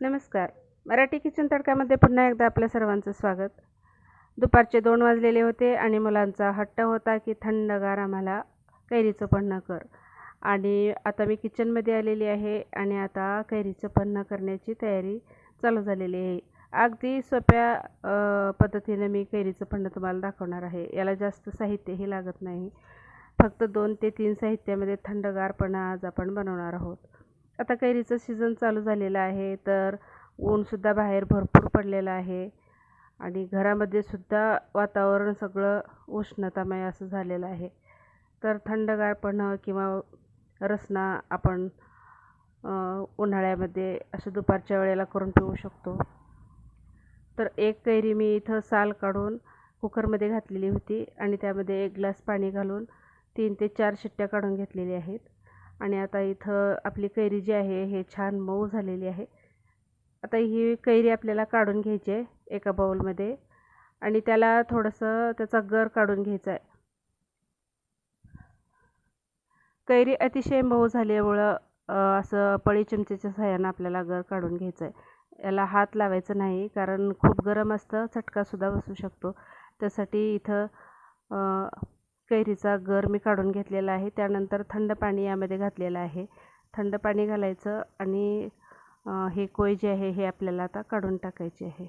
नमस्कार. मराठी किचन तडक्यामध्ये पुन्हा एकदा आपल्या सर्वांचं स्वागत. दुपारचे दोन वाजलेले होते आणि मुलांचा हट्ट होता की थंडगार आम्हाला कैरीचं पन्न कर. आणि आता मी किचनमध्ये आलेली आहे आणि आता कैरीचं पन्न करण्याची तयारी चालू झालेली आहे. अगदी सोप्या पद्धतीने पद्धतीनं मी कैरीचं पन्न तुम्हाला दाखवणार आहे. याला जास्त साहित्यही लागत नाही. फक्त दोन ते तीन साहित्यामध्ये थंडगारपणा आज आपण बनवणार आहोत. आता कैरीचं सीझन चालू झालेलं आहे तर ऊनसुद्धा बाहेर भरपूर पडलेलं आहे. आणि घरामध्ये सुद्धा वातावरण सगळं उष्णतामय असं झालेलं आहे. तर थंडगारपणं किंवा रसना आपण उन्हाळ्यामध्ये असं दुपारच्या वेळेला करून पिऊ शकतो. तर एक कैरी मी इथं साल काढून कुकरमध्ये घातलेली होती आणि त्यामध्ये एक ग्लास पाणी घालून तीन ते चार शिट्ट्या काढून घेतलेल्या आहेत. आणि आता इथं आपली कैरी जी आहे हे छान मऊ झालेली आहे. आता ही कैरी आपल्याला काढून घ्यायची आहे एका बाउलमध्ये आणि त्याला थोडंसं त्याचा गर काढून घ्यायचा आहे. कैरी अतिशय मऊ झाल्यामुळं असं पळी चमचेच्या सहाय्यानं आपल्याला गर काढून घ्यायचं आहे. याला हात लावायचं नाही कारण खूप गरम असतं चटकासुद्धा बसू शकतो. त्यासाठी इथं कैरीचा गर मी काढून घेतलेला आहे. त्यानंतर थंड पाणी यामध्ये घातलेलं आहे. थंड पाणी घालायचं आणि हे कोय जे आहे हे आपल्याला आता काढून टाकायचे आहे.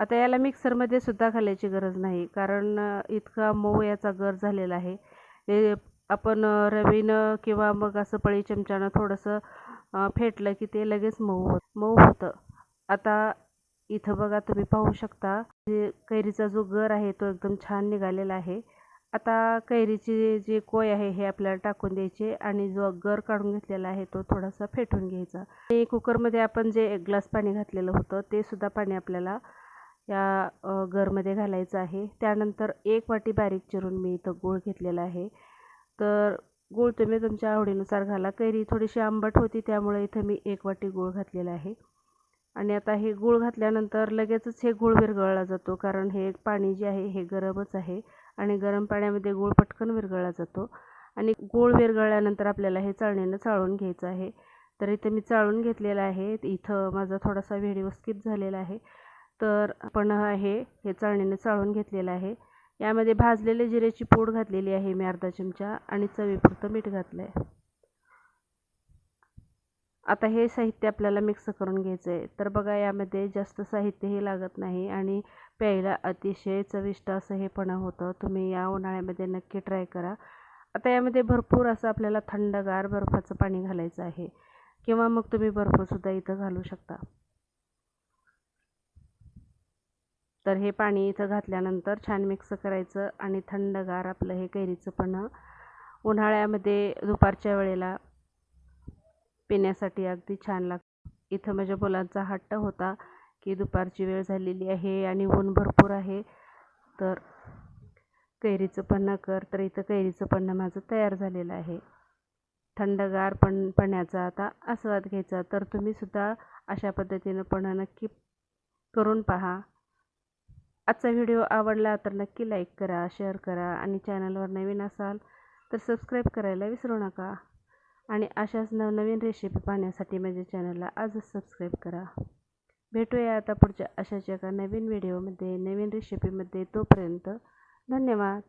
आता याला मिक्सरमध्ये सुद्धा घालायची गरज नाही कारण इतका मऊ याचा गर झालेला आहे. हे आपण रवीनं किंवा मग असं पळी चमच्यानं थोडंसं फेटलं की ते लगेच मऊ होत मऊ होतं. आता इथं बघा तुम्ही पाहू शकता कैरीचा जो गर आहे तो एकदम छान निघालेला आहे. आता कैरीची जी कोय आहे हे आपल्याला टाकून द्यायचे आणि जो गर काढून घेतलेला आहे तो थोडासा फेटून घ्यायचा. आणि कुकरमध्ये आपण जे एक ग्लास पाणी घातलेलं होतं ते सुद्धा पाणी आपल्याला या गरमध्ये घालायचं आहे. त्यानंतर एक वाटी बारीक चिरून मी इथं गूळ घेतलेला आहे. तर गूळ तुम्ही तुमच्या आवडीनुसार घाला. कैरी थोडीशी आंबट होती त्यामुळे इथं मी एक वाटी गूळ घातलेला आहे. आणि आता हे गूळ घातल्यानंतर लगेचच हे गूळ विरघळला जातो कारण हे पाणी जे आहे हे गरमच आहे आणि गरम पाण्यामध्ये गूळ पटकन विरघळला जातो. आणि गूळ विरघळल्यानंतर आपल्याला हे चाळणीनं चाळून घ्यायचं आहे. तर इथं मी चाळून घेतलेलं आहे. इथं माझा थोडासा व्हिडिओ स्किप झालेला आहे. तर पण आहे हे चाळणीनं चाळून घेतलेलं आहे. यामध्ये भाजलेले जिऱ्याची पूड घातलेली आहे मी अर्धा चमचा आणि चवीपुरतं मीठ घातलं आहे आता हे साहित्य आपल्याला मिक्स करून घ्यायचं आहे तर बघा यामध्ये जास्त साहित्यही लागत नाही आणि प्यायला अतिशय चविष्ट असं हे पण होतं. तुम्ही या उन्हाळ्यामध्ये नक्की ट्राय करा. आता यामध्ये भरपूर असं आपल्याला थंडगार बर्फाचं पाणी घालायचं आहे. किंवा मग तुम्ही बर्फसुद्धा इथं घालू शकता. तर हे पाणी इथं घातल्यानंतर छान मिक्स करायचं आणि थंडगार आपलं हे कैरीचं पण उन्हाळ्यामध्ये दुपारच्या वेळेला पिण्यासाठी अगदी छान लागतं इथं माझ्या मुलांचा हट्ट होता की दुपारची वेळ झालेली आहे आणि ऊन भरपूर आहे. तर कैरीचं पन्ह कर तर इथं कैरीचं पन्ह माझं तयार झालेलं आहे. थंडगार पण पण्याचा आता आस्वाद घ्यायचा तर तुम्हीसुद्धा अशा पद्धतीनं पण नक्की करून पहा. आजचा व्हिडिओ आवडला तर नक्की लाईक करा शेअर करा आणि चॅनलवर नवीन असाल तर सबस्क्राईब करायला विसरू नका. आणि अशाच नवनवीन रेसिपी पाहण्यासाठी माझ्या चॅनलला आजच सबस्क्राईब करा. भेटूया आता पुढच्या अशाच एका नवीन व्हिडिओमध्ये नवीन रेसिपीमध्ये तोपर्यंत धन्यवाद.